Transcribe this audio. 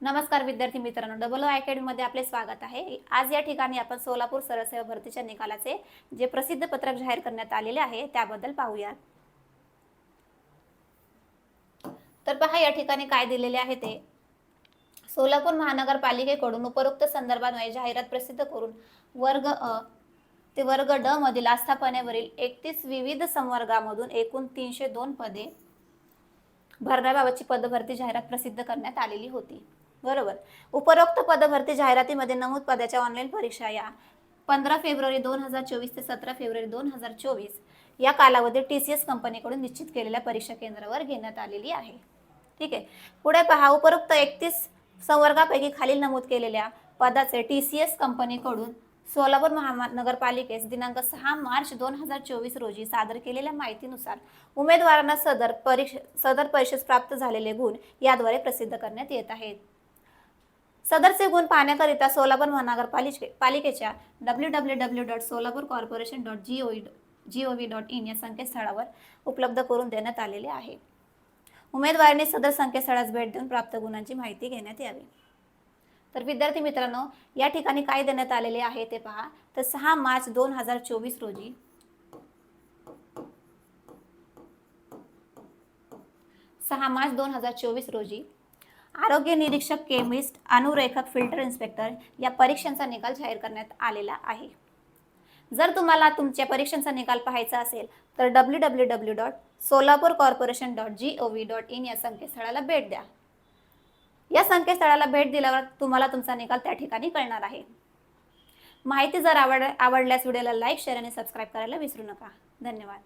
नमस्कार विद्यार्थी मित्रांनो. डबल ओ अकॅडमीमध्ये आपले स्वागत आहे. आज या ठिकाणी आपण सोलापूर सरसेवा भरतीच्या निकालाचे जे प्रसिद्ध पत्रक जाहीर करण्यात आलेले आहे त्याबद्दल पाहूया. तर पहा या ठिकाणी काय दिलेले आहे ते. सोलापूर महानगरपालिकेकडून उपरोक्त संदर्भात जाहिरात प्रसिद्ध करून वर्ग अ ते वर्ग ड मधील आस्थापनेवरील एकतीस विविध संवर्गामधून एकूण तीनशे दोन पदे भरण्याबाबतची पदभरती जाहिरात प्रसिद्ध करण्यात आलेली होती. बरोबर. उपरोक्त पदभरती जाहिरातीमध्ये नमूद पदाच्या ऑनलाईन परीक्षा या. पंधरा फेब्रुवारी दोन हजार चोवीस ते सतरा फेब्रुवारी दोन हजार चोवीस या कालावधीत टी सी एस कंपनीकडून निश्चित केलेल्या परीक्षा केंद्रावर घेण्यात आलेली आहे. ठीक आहे. पुढे पहा उपरोक्त एकतीस संवर्गापैकी खालील नमूद केलेल्या पदाचे टी सी एस कंपनीकडून सोलापूर महानगरपालिकेस दिनांक सहा मार्च दोन हजार चोवीस रोजी सादर केलेल्या माहितीनुसार उमेदवारांना सदर परीक्षा सदर परीक्षेस प्राप्त झालेले गुण याद्वारे प्रसिद्ध करण्यात येत आहेत. सदरचे गुण पाहण्याकरिता सोलापूर महानगरपालिके पालिकेच्या W W W dot Solapur corporation dot G O G O V dot in या संकेतस्थळावर उपलब्ध करून देण्यात आलेले आहे. उमेदवारांनी सदर संकेतस्थळास भेट देऊन प्राप्त गुणांची माहिती घेण्यात यावी. तर विद्यार्थी मित्रांनो या ठिकाणी काय देण्यात आलेले आहे ते पहा. तर सहा मार्च दोन हजार चोवीस रोजी सहा मार्च दोन हजार चोवीस रोजी आरोग्य निरीक्षक केमिस्ट अनुरेखक फिल्टर इन्स्पेक्टर या परीक्षांचा निकाल जाहीर करण्यात आलेला आहे. जर तुम्हाला तुमच्या परीक्षांचा निकाल पाहायचा असेल तर W W W dot Solapur corporation dot G O V dot in या संकेतस्थळाला भेट द्या. या संकेतस्थळाला भेट दिल्यावर तुम्हाला तुमचा निकाल त्या ठिकाणी कळणार आहे. माहिती जर आवड आवडल्यास व्हिडिओला लाईक शेअर आणि सबस्क्राईब करायला विसरू नका. धन्यवाद.